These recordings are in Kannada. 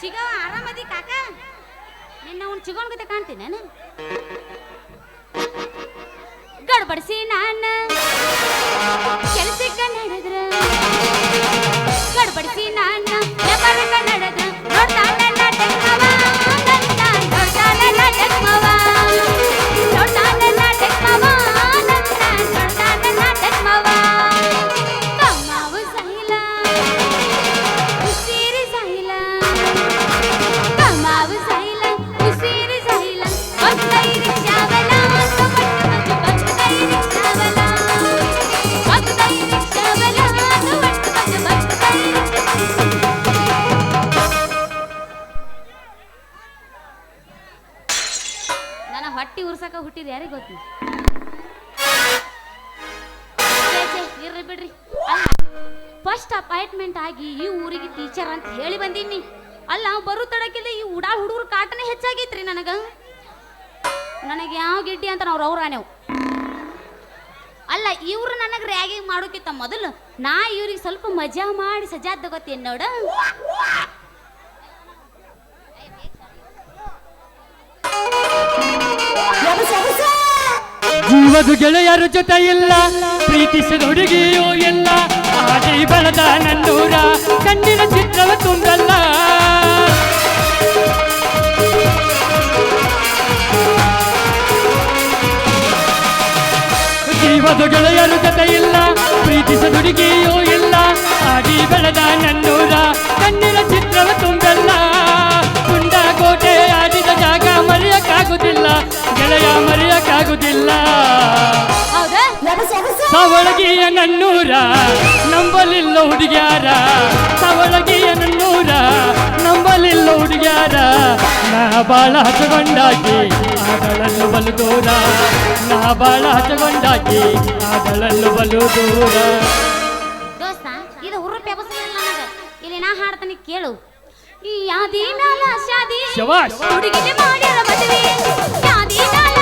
ಚಿಗವ ಆರಾಮದಿ ಕಾಕ? ನಿನ್ನ ಅವ್ನು ಚಿಗೋನ್ ಗತೆ ಕಾಣ್ತೀನಿ ನಾನು. ಗಡ್ಬಡಿಸಿ ನಾನು. ಕೆಲಸಕ್ಕೆ ನಡೆದ್ರ. ಗಡ್ಬಡಿಸಿ ನಾನು. ನಡೆದ್ರ. ನೋಡ್ತಾನ ಅಲ್ಲ ಬರು ತಡಕಿಲ್ಲ ಈ ಉಡಾ ಹುಡುಗರ ಕಾಟನೆ ಹೆಚ್ಚಾಗೈತ್ರಿ ನನಗೆ. ನನಗೆ ಯಾವ ಗಿಡ್ಡಿ ಅಂತ ನಾವು ರೌರ ನೀವು ಅಲ್ಲ, ಇವ್ರು ನನಗೆ ರ್ಯಾಗಿಂಗ್ ಮಾಡೋಕಿತ್ತ ಮೊದಲು ನಾ ಇವ್ರಿಗೆ ಸ್ವಲ್ಪ ಮಜಾ ಮಾಡಿ ಸಜಾದ್ ತಗೋತೀನಿ ನೋಡ. ಜೀವದ ಗೆಳೆಯರ ಜೊತೆ ಇಲ್ಲ, ಪ್ರೀತಿಸಿದ ಹುಡುಗಿಯೂ ಇಲ್ಲ ಬೆಳೆದ ನಂದೂರ ಕಣ್ಣಿನ ಚಿತ್ರವ ತುಂಬಲ್ಲ. ಜೀವದ ಗೆಳೆಯರ ಜೊತೆ ಇಲ್ಲ ಪ್ರೀತಿಸ ಹುಡುಗಿಯೂ ಇಲ್ಲ. ಆಡಿ ಬೆಳೆದ ನನ್ನೂರ ಕಣ್ಣಿನ ಚಿತ್ರವ ತುಂಬಲ್ಲ ಮರೆಯಕ್ಕಾಗುದಿಲ್ಲ ಗೆಳೆಯ ಮರೆಯಕ್ಕಾಗುದಿಲ್ಲ. ಸವಳಗಿಯ ನನ್ನೂರ ನಂಬಲಿಲ್ಲ ಹುಡುಗ್ಯಾರ. ಸವಳಗಿಯ ನನ್ನೂರ ನಂಬಲಿಲ್ಲ ಹುಡುಗ್ಯಾರ. ನಾ ಬಾಳ ಹಚ್ಚಗೊಂಡಾಗಿ ಆಗಳಲ್ಲು ಬಲು ದೂರ ನಾ ಬಾಳ ಹಚ್ಚಗೊಂಡಾಗಿ ಆಗಳಲ್ಲು ಬಲು ದೂರ ದೋಸ್ತ ಇದು ಹುರು ಇಲ್ಲ ನನಗ? ಇಲ್ಲಿ ನಾ ಹಾಡ್ತಾನೆ ಕೇಳು. ಯಾದಿ ನಾಲ ಶಾದಿ ಶಬಾಷ್. ಹುಡುಗಿಗೆ ಮಾಡ್ಯಾರ ಮದುವೆ ಯಾದಿ ನಾಲ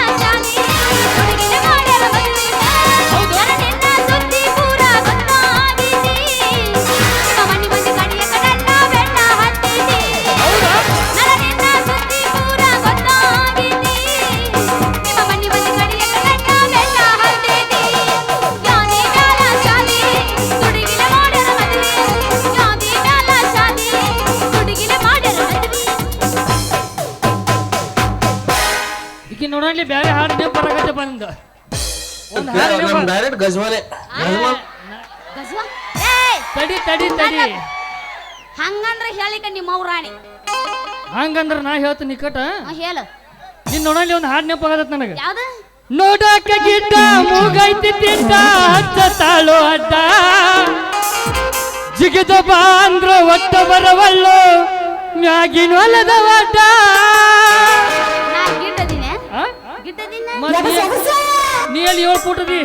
ನೋಡಲಿ ಬೇರೆ ಹಾಡು ಬರಕತ್ತೆ ಬಂದ. ಒಂದು ಹಾಡು ಡೈರೆಕ್ಟ್ ಗಜ್ವಾಲೆ. ಗಜ್ವಾಲ್. ಗಜ್ವಾ? ಏಯ್! ತಡಿ ತಡಿ ತಡಿ. ಹಂಗಂದ್ರ ಹೇಳಿಕ ನಿಮ್ಮ ರಾಣಿ ಹಂಗಂದ್ರ ನಾ ಹೇಳ್ತೀನಿ ನಿಕಟ. ಹೇಳು. ನಿನ್ನ ನೋಡಲಿ ಒಂದು ಹಾಡು ನೆನಪಾಗತ್ತ ನನಗೆ. ಯಾವ್ದು? ನೋಡಾಕ ಗಿಡ್ಡ ಮೂಗೈತಿ ತಿಂಡ ಹಚ್ಚ ತಾಳು ಅಡ್ಡ. ಜಿಗಿದ ಬಾ ಅಂದ್ರ ಒಟ್ಟ ಬರವಲ್ಲು ಮ್ಯಾಗಿನ ಹೊಲದ ಒಡ್ಡ ನೀ- ನೀ ಅಲ್ಲಿ ಏಳು ಪುಟದಿ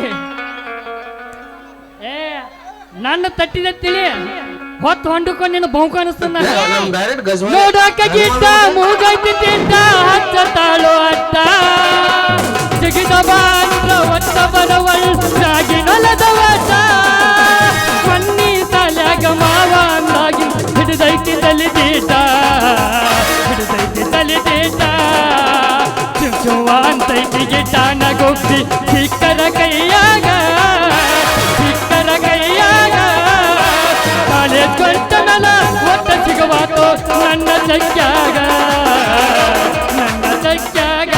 ಏ ನನ್ನ ತಟ್ಟಿದ ತಿಳಿ ಹೊತ್ತು ಹೊಂಡಕೊಂಡು ನಿನ್ನ ಬಹುಕ ಅನಿಸ್ತದ ನೋಡಾಕ ಗಿಡ್ಡ ಮೂಗೈತಿ ತಿಂಡ ಹಚ್ಚ ತಾಳು ಅಡ್ಡ ಜಿಗಿದ ಬಾಂದ್ರ ಮ್ಯಾಗಿನೊಲದ ಒಡ್ಡ ಮನ್ನಿ ತಲ್ಯಾಗ ಮಾವ ಅಂದಾಗಿ ಹಿಡಿದೈತಿ ತಲಿ ದೀಟ ಹಿಡಿದೈತಿ ತಲೆ ದೀಟ ಚುಚ್ಚುವ ಅಂತೈತಿ ಗಿಡ್ಡನ ಗೊಬ್ಬಿ ಸಿಕ್ಕರ ಕೈಯಾಗ ಸಿಕ್ಕರ ಕೈಯಾಗ ಕಾಲೇಜ್ ಕೊಟ್ಟನಲ್ಲ ಒಟ್ಟ ಸಿಗವಾತು ನನ್ನ ಸಖ್ಯಾಗ ನನ್ನ ಸಖ್ಯಾಗ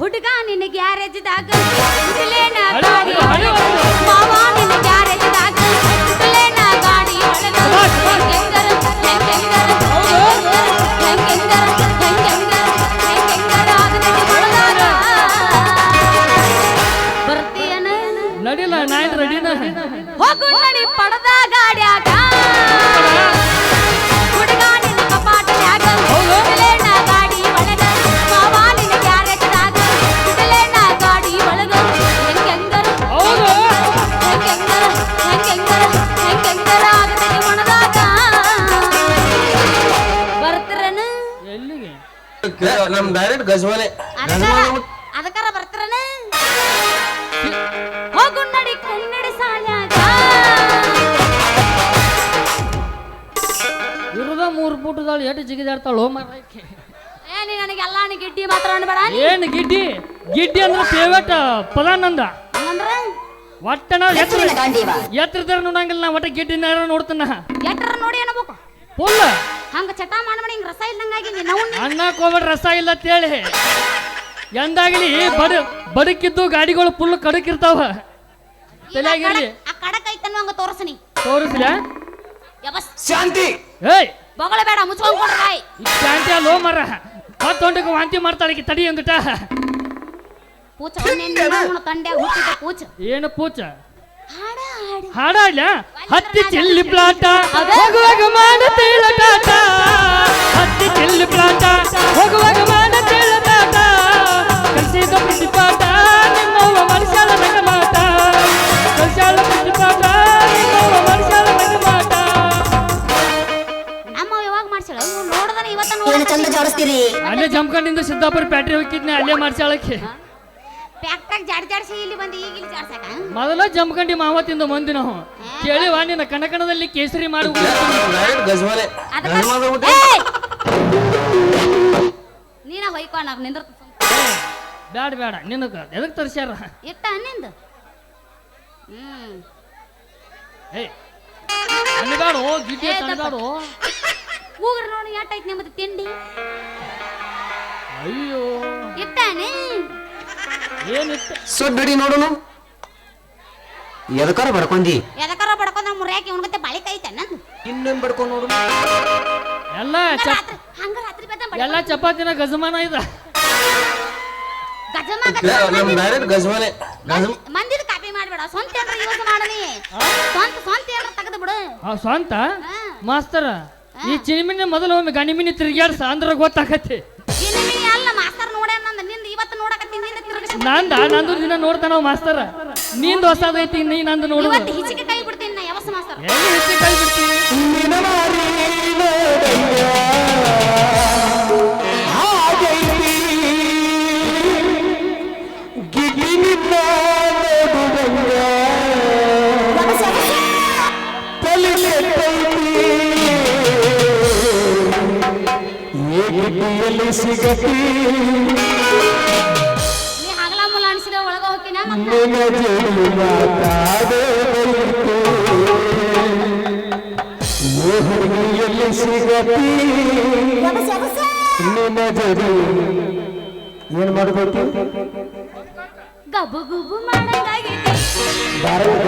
ಹುಡುಗ ನಿನ್ನ ಗ್ಯಾರೇಜ್ದಾಗ ಹೋಗು ನಡಿ ಪಡದ ಗಾಡ್ಯಾಗ. ಹುಡುಗ ನಿನ್ನ ಕಪಾಟನ್ಯಾಗ ಹುಡುಲೇನ ಗಾಡಿ ಒಳಗ ಮಾವ ನಿನ್ನ ಗ್ಯಾರೇಜ್ದಾಗ ಹುಡುಲೇನ ಗಾಡಿ ಒಳಗ. ಹೆಂಗೆಂಗರ ಹೌದು. ಹೆಂಗೆಂಗರ ಹೆಂಗೆಂಗರ ಹೆಂಗೆಂಗರ ಆಗತೈತಿ ಮನದಾಗ ಬರ್ತಿರನ? ಎಲ್ಲಿಗೆ? ನಮ್ ಡೈರೆಕ್ಟ್ ಗಜ್ವಾಲೆ. ಅದಕ್ಕಾರ ಪುಟ್ಟದಾಳು ಎಷ್ಟು ಜಿಗಿದಾಡ್ತಾಳು ಮಾರಾಕಿ ಏ ನೀ ನನಗೆ ನೀ ಗಿಡ್ಡಿ ಮಾತ್ರ ಅನ್ಬೇಡ ಏನು ಗಿಡ್ಡಿ? ಗಿಡ್ಡಿ ಅಂದ್ರೆ ಫೇವರೇಟ್ ಪದ ನಂದ. ಹಂಗಂದ್ರ ಒಟ್ಟ ನಾವು ಎತ್ತರ ಎತ್ತರದಾರ ನೋಡಂಗಿಲ್ಲ ನಾ ಒಟ್ಟ ಗಿಡ್ಡಿನ ನೋಡ್ತಾನ. ಎಟ್ರ ನೋಡಿ ಏನಬೇಕು ಫುಲ್ ಹಂಗ ಚಟ ಮಾಡ್ಬೇಡಿ ಹಿಂಗ ರಸ ಇಲ್ದಂಗಾಗಿ ನಾವು ಅನ್ನಕ್ಕೆ ಹೋಗ್ಬೇಡ ರಸ ಇಲ್ಲ ಅಂತೇಳಿ ಎಂದಾಗಲಿ ಬಡ ಬಡಕಿದ್ದು ಗಾಡಿಗಳು ಫುಲ್ ಕಡಕಿರ್ತಾವ ತಲೆಯಾಗಿರ್ಲಿ ಆ ಕಡಕ್ ಐತನ ಹಂಗ ತೋರಿಸ್ಲಾ ತೋರಿಸ್ಲ? ಯಬಸ್ ಶಾಂತಿ! ಏಯ್! ಬೊಗಳ ಬೇಡ ಮುಚ್ಕೊಂಡ್ ಈ ಶಾಂತಿ ಅಲ್ಲೋ ಮರ ಮತ್ತೊಂದಕ್ಕೆ ವಾಂತಿ ಮಾಡ್ತಾಳೆ ತಡಿ ಅಂದಿಟ ಪೂಚ ಹುಟ್ಟಿದ ಪೂಚ. ಏನು ಪೂಚ? ಹಾಡ ಹಾಡಿ. ಹಾಡಾಡ್ಲ? ಹತ್ತಿ ಚಿಲ್ಲಿ ಪ್ಲಾಟ. ಹೋಗುವಾಗ ಮಾಡ ತೇಳಟಾಟ ಹತ್ತಿ ಚಿಲ್ಲಿ ಪ್ಲಾಟ. ಹೋಗುವಾಗ ಮಾಡುತ್ತೇಳ ಟಾಟ ಕಲಿಸಿದ ಪ್ರತಿಪಾಠ ನಿಮ್ಮವ್ವ ಮನುಷ್ಯಳ ನಗ ಮಾಟ ಕಲಿಸಾಳ ಪ್ರತಿಪಾಠ ನಿಮ್ಮವ್ವ ಮನುಷ್ಯಳ ನಗ ಇವತ್ತ ಏನು ಚಂದ ನೋಡಿ ಅಲ್ಲೇ ಜಮ್ಕಂಡಿಂದ ಸಿದ್ದಾಪುರ ಪ್ಯಾಟ್ರಿ ಹೋಗಿದ್ನೆ ಅಲ್ಲೇ ಮಾಡ್ಸಾಳಕ್ಕೆ ಪ್ಯಾಕ್ಟಾಗ ಜಾಡ್ ಜಾಡ್ಸಿ ಇಲ್ಲಿ ಬಂದು ಈಗ ಇಲ್ಲಿ ಜಾಡ್ಸಾಕ ಮೊದಲ ಜಮ್ಕಂಡಿ ಮಾವತ್ತಿಂದ ಮಂದಿ ನಾವು. ಕೇಳಿವ ನಿನ್ನ ಕಣಕಣದಲ್ಲಿ ಕೇಸರಿ ಮಾಡು. ಗಜ್ಮಲೆ! ನೀನ ನಿಂದ್ರ ಬ್ಯಾಡ ಬ್ಯಾಡ. ನಿನಗ ಎದಕ್ ತರ್ಸ್ಯಾರ? ಇಟ್ಟ ನಿಂದು. ಹ್ಮ್. ಹೇ ಗಿಡ್ಡಿ ಏ, ತಪ್ಪ. ಅನ್ಬೇಡು ಕೂಗ್ರ ನೋಡಿ ಎಟ್ಟೈತ್ ನಿಮ್ಮದು ತಿಂಡಿ? ಅಯ್ಯೋ. ಇಟ್ಟಾನೆ? ಏನಿತ್ತು ಸುಡ್ಡಿ ನೋಡುನು. ಎದಕಾರ ಬಡ್ಕೊಂಡಿ ಎದಕಾರ ಬಡ್ಕೊಂಡ್ ನಮ್ಮ ಮುರ್ಯಾಕಿ ಉಣ್ಗತ್ತೆ ಬಾಳಿ ಕೈತ ನಂದು ಇನ್ನೇನ್ ಬಡ್ಕೊಂಡ್ ನೋಡು ಎಲ್ಲ ಚಪ್ ರಾತ್ರಿ ಹಂಗ ರಾತ್ರಿ ಎಲ್ಲ ಚಪಾತಿನ ಗಜಮಾನ ಇದ. ಗಜಮ ಡೈರೆಕ್ಟ್ ಗಜ್ಮನೆ. ಕಾಪಿ ಮಾಡಬೇಡ ಸ್ವಂತ ಏನ್ರ ಯೂಸ್ ಮಾಡನಿ ಸ್ವಂತ ಸ್ವಂತ ಏನ್ರ ತೆಗೆದು ಬಿಡು. ಆ ಸ್ವಂತ? ಹಾ. ಮಾಸ್ತರ? ಈ ಚಿನಿಮಿನ ಮೊದಲು ಒಮ್ಮೆ ಗಣಿಮಿನಿ ತಿರುಗ್ಯಾಡ್ಸ ಅಂದ್ರ ಅಲ್ಲ ಮಾಸ್ತರ್ ನೋಡ್ಯಾನ ನಂದ ನಿಂದ ಇವತ್ತು ನೋಡಕತ್ತೀನಿ ನಿಂದ ತಿರುಗಿಸಿ ನಂದ ನಂದು ದಿನ ನೋಡ್ತಾನ ಮಾಸ್ತರ. ನಿಂದ ಹೊಸದೈತಿ ನೀ ನಂದು ನೋಡುದು ಇವತ್ತು ಹಿಚಿಕೆ ಕೈ ಬಿಡ್ತೀನಿ ನಾ ಯಾವಸ ಮಾಸ್ತರ್. ಎಲ್ಲಿ ಹೆಚ್ಚು ಕೈ ಬಿಡ್ತೀನಿ ನೀ ಹಗಲ ಮುಲ್ಲ ಅನ್ಸಿದ ಒಳಗ ಹೋಗಿನ ಮತ್ತೆ. ಏನ್ ಮಾಡ್ಬೇಕು ಗಬು ಗುಬು ಮಾಡಂಗಾಗೈತಿ ಡೈರೆಕ್ಟ್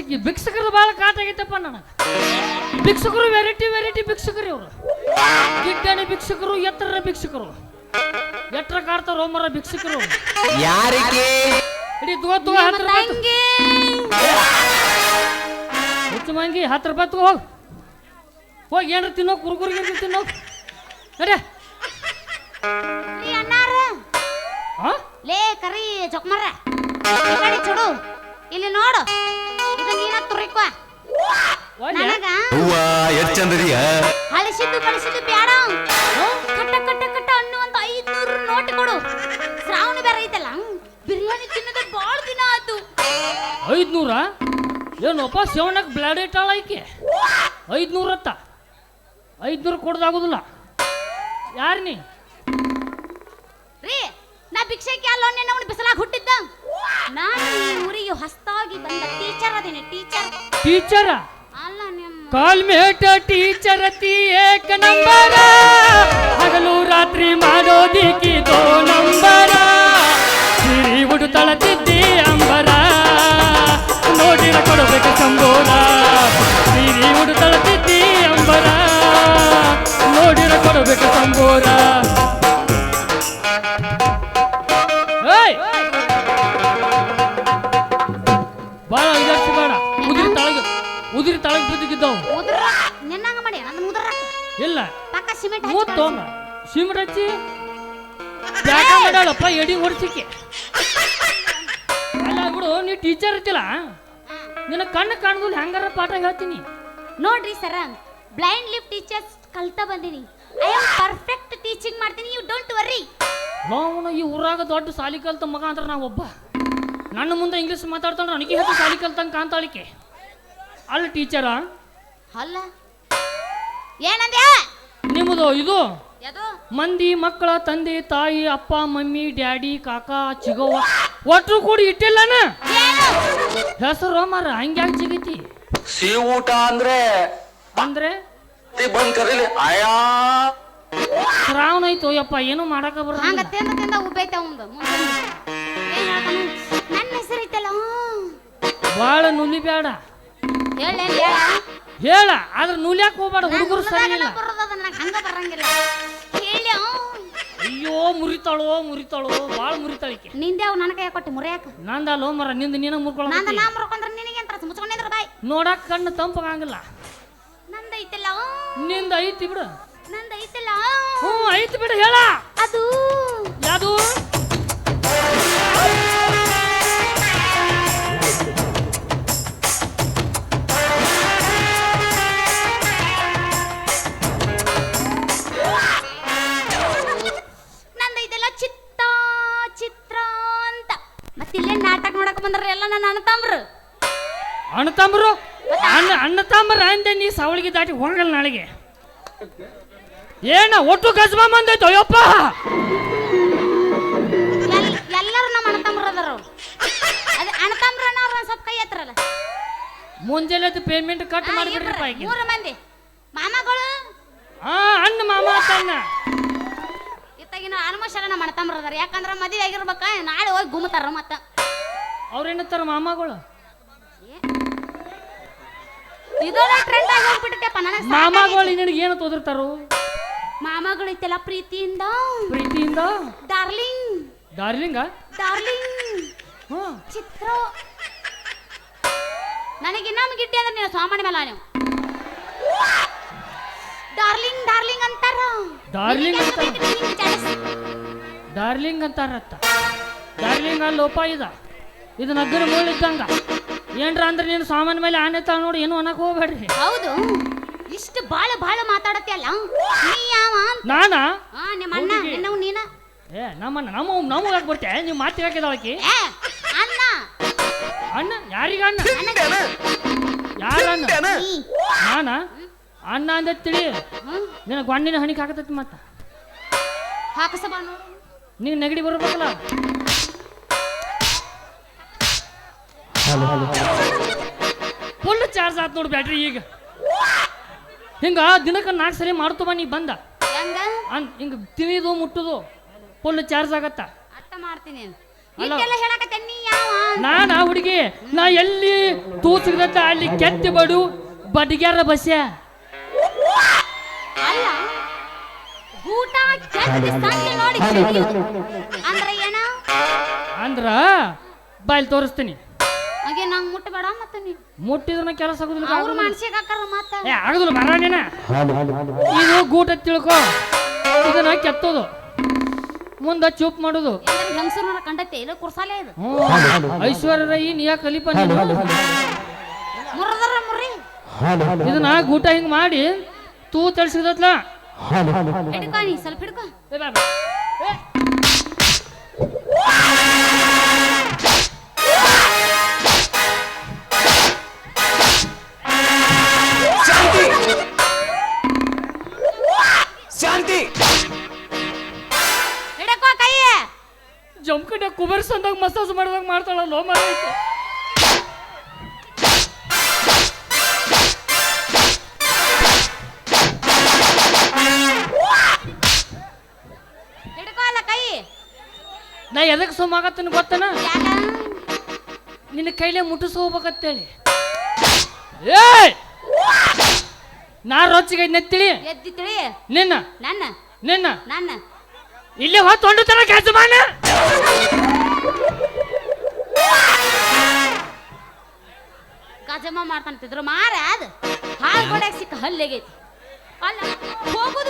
ಭಿಕ್ಷಕಿ ಭಿಕ್ಷಕರು ಭಾಳ ಕಾಟ ಆಗೈತಪ್ಪ ನನಗೆ. ಭಿಕ್ಷಕರು ವೆರೈಟಿ ವೆರೈಟಿ ಭಿಕ್ಷಕರು ಇವರು. ಗಿಡ್ಡಣಿ ಭಿಕ್ಷಕರು ಎತ್ತರ ಭಿಕ್ಷಕರು. ಎತ್ತರ ಕಾಡ್ತಾರ ಮರ ಭಿಕ್ಷಕರು ಯಾರಿಗೆ? ಇಡೀ ತಗೋ ತಗೋ ಹತ್ತು ರೂಪಾಯಿ ತಗೋ. ಮಂಗಿ ಹತ್ತು ರೂಪಾಯಿ ತಗೋ ಹೋಗಿ. ಹೋಗಿ ಏನ್ರ ತಿನ್ನೋ ಕುರುಕುರಿ ಗಿರ್ಕಿ ತಿನ್ನೋ. ನಡೆ. ಹಾ ಲೇ ಕರಿ ಚೊಕ್ಮರ. ಇಲ್ಲಿ ನೋಡು. ನನಗ? ಹೂವ ಎಷ್ಟ್ ಚಂದದಿಯ ಹಳಸಿದ್ದು ಕಳಿಸಿದ್ದು ಬೇಡ. ಕಟ್ಟ ಕಟ್ಟ ಕಟ್ಟ ಅನ್ನುವಂತ ಐದ್ನೂರು ನೋಟ್ ಕೊಡು. ಶ್ರಾವಣ ಬೇರೆ ಐತಲ್ಲ ಬಿರಿಯಾನಿ ತಿನ್ನದ ಬಾಳ ದಿನ ಆತು ಐದ್ನೂರ? ಏನಪ್ಪ ಸೇವನಕ್ಕೆ ಬ್ಲಾಡ್ ಇಟ್ಟಾಳ ಐಕೆ ಐದ್ನೂರತ್ತ? ಐದ್ನೂರು ಕೊಡ್ದಾಗುದಿಲ್ಲ. ಯಾರು ನೀ? ರೀ ನಾ ಭಿಕ್ಷೆಗೆ ಅಲ್ಲ ನಿನ್ನ ಅವನು ಬಿಸಲಾಗ ಹುಟ್ಟಿದ್ದ. ನಾನು ಈ ಊರಿಗೆ ಹೊಸದಾಗಿ ಬಂದ ಟೀಚರ್ ಅದೇನೆ ಟೀಚರ್ ಟೀಚರ ಕಾಲ್ಮೇಟ ಟೀಚರ್ ಅತಿ ಏಕ ನಂಬರ. ಹಗಲು ರಾತ್ರಿ ಮಾಡೋದಿಕ್ಕಿ ದೋ ನಂಬರ. ಸಿರಿ ಉಡು ತಳತಿದ್ದಿ ಅಂಬರ. ನೋಡಿರ ಕೊಡಬೇಕು ಸಂಬೋರ ಸಿರಿ ಉಡು ತಳತಿದ್ದಿ ಅಂಬರ. ನೋಡಿರ ಕೊಡಬೇಕು ಸಂಬೋರ ಉದಿರಿ ತಳಗ ಬಿದ್ದಿದ್ದವು. ಉದ್ರ! ನಿನ್ನಂಗ ಮಾಡಿ ನನ್ನ ಉದ್ರ ಇಲ್ಲ. ಪಕ್ಕ ಸಿಮೆಂಟ್ ತೊಗೊಂಬ ಸಿಮೆಂಟ್ ಹಚ್ಚಿ. ಮಾಡಾಳಪ್ಪ ಎಡಿ ಹೊಡ್ಸಿಕೆ. ಅಲ್ಲ ಬಿಡು ನೀ ಟೀಚರ್ ಇರ್ತಿಲ್ಲ? ನಿನ್ನ ಕಣ್ಣು ಕಾಣದಲ್ಲಿ ಹ್ಯಾಂಗಾರ ಪಾಠ ಹೇಳ್ತೀನಿ? ನೋಡ್ರಿ ಸರ ಬ್ಲೈಂಡ್ ಲಿಪ್ ಟೀಚರ್ಸ್ ಕಲ್ತಾ ಬಂದೀನಿ. ಐ ಆಮ್ ಪರ್ಫೆಕ್ಟ್ ಟೀಚಿಂಗ್ ಮಾಡ್ತೀನಿ ಯು ಡೋಂಟ್ ವರಿ ನಾವು ಈ ಊರಾಗ ದೊಡ್ಡ ಸಾಲಿ ಕಲ್ತ ಮಗ ಅಂದ್ರೆ ನಾ ಒಬ್ಬ ನನ್ನ ಮುಂದೆ ಇಂಗ್ಲೀಷ್ ಮಾತಾಡ್ತಾನೆ ನನಗೆ ಹೇಳ್ತು ಸಾಲಿ ಕಲ್ತಂಗೆ ಕಾಣ್ತಾಳಿಕೆ. ಅಲ್ಲ ಟೀಚರ ಅಲ್ಲ. ಏನಂದ್ಯ? ನಿಮ್ಮದು ಇದು? ಯಾದು ಮಂದಿ ಮಕ್ಕಳ ತಂದೆ ತಾಯಿ ಅಪ್ಪ ಮಮ್ಮಿ ಡ್ಯಾಡಿ ಕಾಕಾ ಚಿಗವ್ವ ಒಟ್ಟು ಕೂಡಿ ಇಟ್ಟಿಲ್ಲನ? ಹೆಸರು ಮಾರ ಹಂಗ್ಯಾಕ್ ಸಿಗತಿ ಸಿಹಿ ಊಟ ಅಂದ್ರೆ ಅಂದ್ರೆ? ತಿ ಬಂದ್ ಕರೀಲಿ. ಆಯಾ. ಶ್ರಾವಣ ಐತೋ ಯಪ್ಪ ಏನು ಮಾಡಕ ಹಂಗ ಬರಲ್ಲ ತಿಂದ ತಿಂದ ಉಬ್ಬೈತೆ ಅವಂದು. ಹೇಳ್ತಾನು? ನನ್ನ ಹೆಸರು ಐತಲ್ಲ ಬಾಳ ನುಲಿ ಬೇಡ ಹೇಳ ಆದ್ರೆ ನೂಲ್ಯಾಕ್ ಹೋಗ್ಬೇಡ? ಹುಡುಗರು ಸರಿಯಿಲ್ಲ. ಇಲ್ಲ ನನಗೆ ಹಂಗ ಬರಂಗಿಲ್ಲ. ಹೇಳಿ ಅಯ್ಯೋ ಮುರಿತಾಳೋ ಮುರಿತಾಳೋ ಬಾಳ ಮುರಿತಾಳಿಕೆ ನಿಂದೆ ಅವ್ ನನ್ನ ಕೈ ಕೊಟ್ಟು ಮುರಿಯಾಕ. ನಂದಲ್ಲೋ ಮರ ನಿಂದ ನೀನ ನಂದ ಮುರ್ಕೊಳ ನಾ ಮುರ್ಕೊಂಡ್ರೆ ನಿನಗೆ ಅಂತ ಮುಚ್ಕೊಂಡಿದ್ರ ಬಾಯ್. ನೋಡಕ್ ಕಣ್ಣು ತಂಪಾಗಂಗಿಲ್ಲ ನಂದ ಐತಲ್ಲ ನಿಂದ ಐತಿ ಬಿಡು. ನಂದ ಐತಲ್ಲ ಹ್ಞೂ ಐತಿ ಬಿಡು ಹೇಳ. ಅದು. ಯಾವುದು? ನೋಡಕ್ ಬಂದ್ರ ಎಲ್ಲ ನನ್ನ ಅಣ್ಣ ತಮ್ರು ಅಣ್ಣ ತಮ್ಮರು? ಅಣ್ಣ ಅಣ್ಣ ತಮ್ಮರ ಅಂದೆ ನೀ ಸವಳಿಗೆ ದಾಟಿ ಹೋಗಲ್ಲ ನಾಳೆಗೆ. ಏನ ಒಟ್ಟು ಗಜ್ಮಾ ಬಂದೈತೋ ಅಯ್ಯಪ್ಪ ಎಲ್- ಎಲ್ಲರೂ ನಮ್ಮ ಅಣ್ಣ ತಮ್ರು ಅದಾರ ಅವ್ರು ಅದೇ ಅಣ್ಣ ತಮ್ರು ಅನ್ನೋರು ಒಂದ್ ಸ್ವಲ್ಪ ಕೈ ಎತ್ತರಲ್ಲ. ಮುಂಜಾನೆ ಪೇಮೆಂಟ್ ಕಟ್ ಮಾಡಿಬಿಡ್ರಿಪ್ಪ ಈಗ ಮೂರು ಮಂದಿ. ಮಾಮಗಳು? ಹಾ ಅಣ್ಣ ಮಾಮ ಅಣ್ಣ. ಇತ್ತಾಗಿನ ಆಲ್ಮೋಸ್ಟ್ ಎಲ್ಲ ನಮ್ಮ ಅಣ್ಣ ತಮ್ರು ಅದಾರ. ಯಾಕಂದ್ರ ಮದುವೆ ಆಗಿರ್ಬೇಕ ನಾಳೆ ಹೋಗಿ ಗುಮ್ತಾರ ಮತ್ತ. ಅವ್ರೇನತ್ತಾರ ಮಾಮಗಳು? ಇದೊಂದು ಟ್ರೆಂಡ್ ಆಗಿ ನನಗೆ ಮಾಮಾಗಳು ನಿನಗೆ ಏನು ತೋದಿರ್ತಾರು? ಮಾಮಗಳು ಐತೆಲ್ಲ ಪ್ರೀತಿಯಿಂದ? ಪ್ರೀತಿಯಿಂದ ಡಾರ್ಲಿಂಗ್ ಡಾರ್ಲಿಂಗ ಡಾರ್ಲಿಂಗ್ ಹ್ಞೂ ಚಿತ್ರ. ನನಗೆ ಇನ್ನೊಮ್ಮೆ ಗಿಟ್ಟಿ ಅಂದ್ರೆ ನೀನು ಸಾಮಾನ್ಯ ಮೇಲೆ ನೀವು ಡಾರ್ಲಿಂಗ್ ಡಾರ್ಲಿಂಗ್ ಅಂತಾರ. ಡಾರ್ಲಿಂಗ್ ಅಂತ. ಡಾರ್ಲಿಂಗ್ ಅಂತಾರತ್ತ. ಡಾರ್ಲಿಂಗ್ ಲೋಪ ಇದ. ಇದು ನಗ್ಗರ ಮೂಲ ಇದ್ದಂಗ. ಏನ್ರ ಅಂದ್ರೆ ನೀನು ಸಾಮಾನ್ ಮೇಲೆ ಆನೆ ತಾವ ನೋಡಿ ಏನು ಅನ್ನಕ್ ಹೋಗ್ಬೇಡ್ರಿ. ಹೌದು. ಇಷ್ಟು ಬಾಳ ಬಾಳ ಮಾತಾಡತ್ತೆ ಅಲ್ಲ? ನೀ ಯಾವ? ಅಂತ? ನಾನಾ? ಆ ನಿಮ್ಮ ಅಣ್ಣ ಹುಡುಗಿ. ನಿನ್ನವ್ ನೀನ? ಏ ನಮ್ಮನ್ನ ನಮ್ಮ ನಮಗೆ ಹಾಕ್ಬಿಡ್ತೆ ನೀವು ಮಾತಿಗೆ ಹಾಕಿದಳಕಿ ಏ ಅಣ್ಣ. ಅಣ್ಣ ಯಾರಿಗ ಅಣ್ಣ? ನನಗೆ ಯಾರ ಅಣ್ಣ? ನೀ. ನಾನ? ಅಣ್ಣ ಅಂದ ತಿಳಿ. ಹ್ಮ್? ನಿನ್ನ ಗಂಡಿನ ಹಣಿಗೆ ಹಾಕತೈತಿ ಮತ್ತ? ಹಾಕಸ ಬಾ ನೋಡು. ನೀನು ನೆಗಡಿ ಬರ್ಬೇಕಲ್ಲ? ಫುಲ್ ಚಾರ್ಜ್ ಆತ್ ನೋಡು ಬ್ಯಾಟ್ರಿ ಈಗ. ಹಿಂಗ ದಿನಕ್ಕೆ ನಾಲ್ಕು ಸರಿ ಮಾಡ್ತವ ನೀ ಬಂದ. ಹೆಂಗ? ಅನ್ ಹಿಂಗ ತಿಳಿದು ಮುಟ್ಟುದು ಫುಲ್ ಚಾರ್ಜ್ ಆಗತ್ತ. ಅರ್ಥ ಮಾಡ್ತೀನಿ. ನಾನ ಇಷ್ಟೆಲ್ಲ ಹೇಳಕತ್ತೆ ನೀ ಯಾವ? ನಾನಾ ಹುಡುಗಿ ನಾ ಎಲ್ಲಿ ತೂಸಿಗತ್ತ ಅಲ್ಲಿ ಕೆತ್ತಿ ಬಡು ಬಡ್ಗ್ಯಾರ ಬಸ್ಯ. ಅಂದ್ರ ಬಾಯ್ ತೋರಿಸ್ತೀನಿ. ಹಾಗೆ ನಂಗ್ ಮುಟ್ಟಬೇಡ ಮತ್ತೆ ನೀ ಮುಟ್ಟಿದ್ರೆ ಕೆಲಸ ಆಗುದಿಲ್ಲ ಅವ್ರು. ಮನ್ಸಿಗೆ ಹಾಕಲ್ಲ ಮತ್ತ. ಏ ಆಗುದಿಲ್ಲ ಬರ ನೀನ. ಹಲೋ ಹಲೋ ಇದು ಗೂಟ ತಿಳ್ಕೊ. ಇದನ್ನ ಕೆತ್ತೋದು. ಮುಂದ ಚೂಪ್ ಮಾಡುದು. ಹೆಂಗಸರು ಕಂಡತೆ? ಇಲ್ಲ ಕುರ್ಸಾಲೆ ಇದು. ಐಶ್ವರ್ಯ ರೈ ನೀ ಯಾಕೆ ಕಲಿಪ ನೀನು. ಮುರದರ ಮುರ್ರಿ. ಇದನ್ನ ಗೂಟ ಹಿಂಗ್ ಮಾಡಿ ತೂ ತಳ್ಸಿದತ್ಲ. ಹಿಡ್ಕೊ ನೀ ಸ್ವಲ್ಪ ಹಿಡ್ಕೊ. ಮಸಾಜ್ ಮಾಡಿದಾಗ ಮಾಡ್ತಾಳಲ್ಲ ಮಾರೈತೆ ಹಿಡ್ಕೋ ಅಲ್ಲ ಕೈ? ನಾ ಎದಕ್ ಸುಮ್ಮಾಗತ್ತನ ಗೊತ್ತನ? ನಿನ್ನ ಕೈಲೇ ಮುಟ್ಟಿಸ್ಕೋಬೇಕತ್ತೇಳಿ ಹೋಗ್ಬೇಕತ್ತೇಳಿ ನಾ ರೊಚ್ಚಿಗೆ ನೆತ್ತಿಳಿ ಎದ್ದಿ ತಿಳಿ ನಿನ್ನ? ನನ್ನ? ನಿನ್ನ? ನನ್ನ? ಇಲ್ಲೇ ಹೊತ್ತು ಹೊಂಡು ತರ ಕೆಲಸ ಮಾಡ ಗಜಮ ಮಾಡ್ತಾನಂತಿದ್ರು ಮಾರ ಅದು ಹಾಳು ಸಿಕ್ಕ ಹಲ್ಲೆಗೈತಿ. ಅಲ್ಲ ಹೋಗುದು